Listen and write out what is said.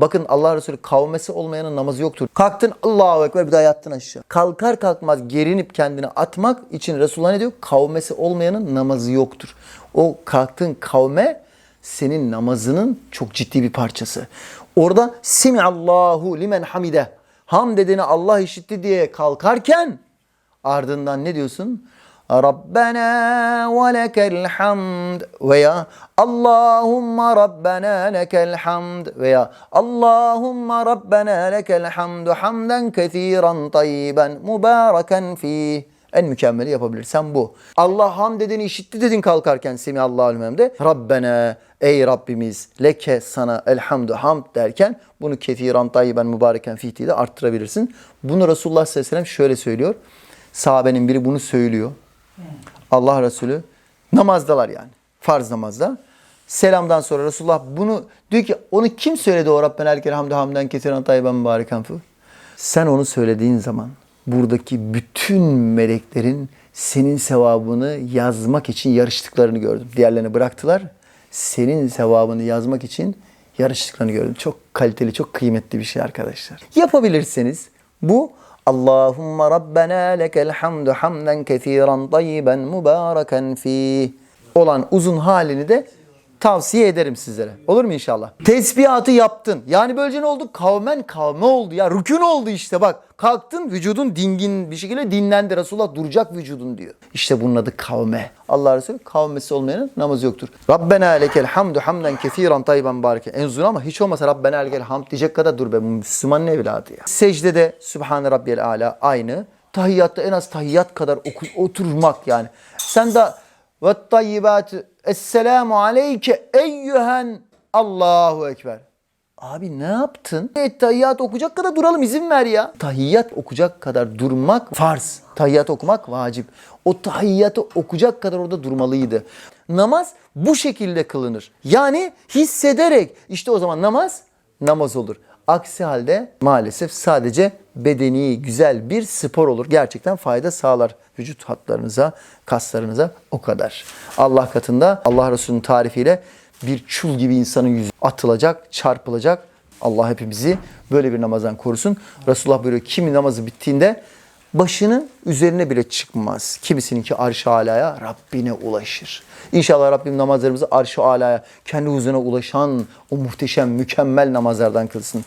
Bakın Allah Resulü kavmesi olmayanın namazı yoktur. Kalktın Allahu Ekber bir daha yattın aşağı. Kalkar kalkmaz gerinip kendini atmak için Resulullah ne diyor? Kavmesi olmayanın namazı yoktur. O kalktığın kavme senin namazının çok ciddi bir parçası. Orada Semiallahu limen hamide. Ham dediğini Allah işitti diye kalkarken ardından ne diyorsun? Rabbena ve lekel hamd veya Allahumma Rabbena lekel hamd veya Allahumma Rabbena lekel hamdu hamden kethiren tayyiben mübareken fih. En mükemmeli yapabilirsen bu. Allah ham dediğini işitti dedin kalkarken Semi Allahü Aleyhim'de. Rabbena ey Rabbimiz leke sana elhamdu hamd derken bunu kethiren tayyiben mübareken fih diye de arttırabilirsin. Bunu Resulullah sallallahu aleyhi ve sellem şöyle söylüyor. Sahabenin biri bunu söylüyor. Allah Resulü namazdalar yani. Farz namazda. Selamdan sonra Resulullah bunu diyor ki onu kim söyledi o Rabbena elkel hamdu hamden kesiren tayyiben mübareken fı? Sen onu söylediğin zaman buradaki bütün meleklerin senin sevabını yazmak için yarıştıklarını gördüm. Diğerlerini bıraktılar. Senin sevabını yazmak için yarıştıklarını gördüm. Çok kaliteli, çok kıymetli bir şey arkadaşlar. Yapabilirseniz bu Allahumma Rabbena lekel hamdu hamden kethiren tayyiben mübareken fih. Olan uzun halini de tavsiye ederim sizlere. Olur mu inşallah? Tesbihatı yaptın. Yani böylece ne oldu? Kavmen kavme oldu ya. Rükün oldu işte bak. Kalktın vücudun dingin bir şekilde dinlendi. Resulullah duracak vücudun diyor. İşte bunun adı kavme. Allah Resulü kavmesi olmayanın namazı yoktur. Rabbena lekel hamdu hamden kethiren tayyiben bareke. En ama hiç olmasa Rabbena lekel hamd diyecek kadar dur be. Müslümanın evladı ya. Secdede Sübhane Rabbiyel Ala aynı. Tahiyyatta en az tahiyyat kadar oku- oturmak yani. Sen de ve tayyibatü Esselamu aleyke eyyühen Allahu Ekber. Abi ne yaptın? E, tahiyyat okuyacak kadar duralım izin ver ya. Tahiyyat okuyacak kadar durmak farz. Tahiyyat okumak vacip. O tahiyyatı okuyacak kadar orada durmalıydı. Namaz bu şekilde kılınır. Yani hissederek işte o zaman namaz namaz olur. Aksi halde maalesef sadece bedeni güzel bir spor olur. Gerçekten fayda sağlar vücut hatlarınıza, kaslarınıza o kadar. Allah katında Allah Resulü'nün tarifiyle bir çul gibi insanın yüzü atılacak, çarpılacak. Allah hepimizi böyle bir namazdan korusun. Resulullah buyuruyor kimi namazı bittiğinde başının üzerine bile çıkmaz. Kimisininki arş-ı alaya Rabbine ulaşır. İnşallah Rabbim namazlarımızı arş-ı alaya kendi huzuruna ulaşan o muhteşem mükemmel namazlardan kılsın.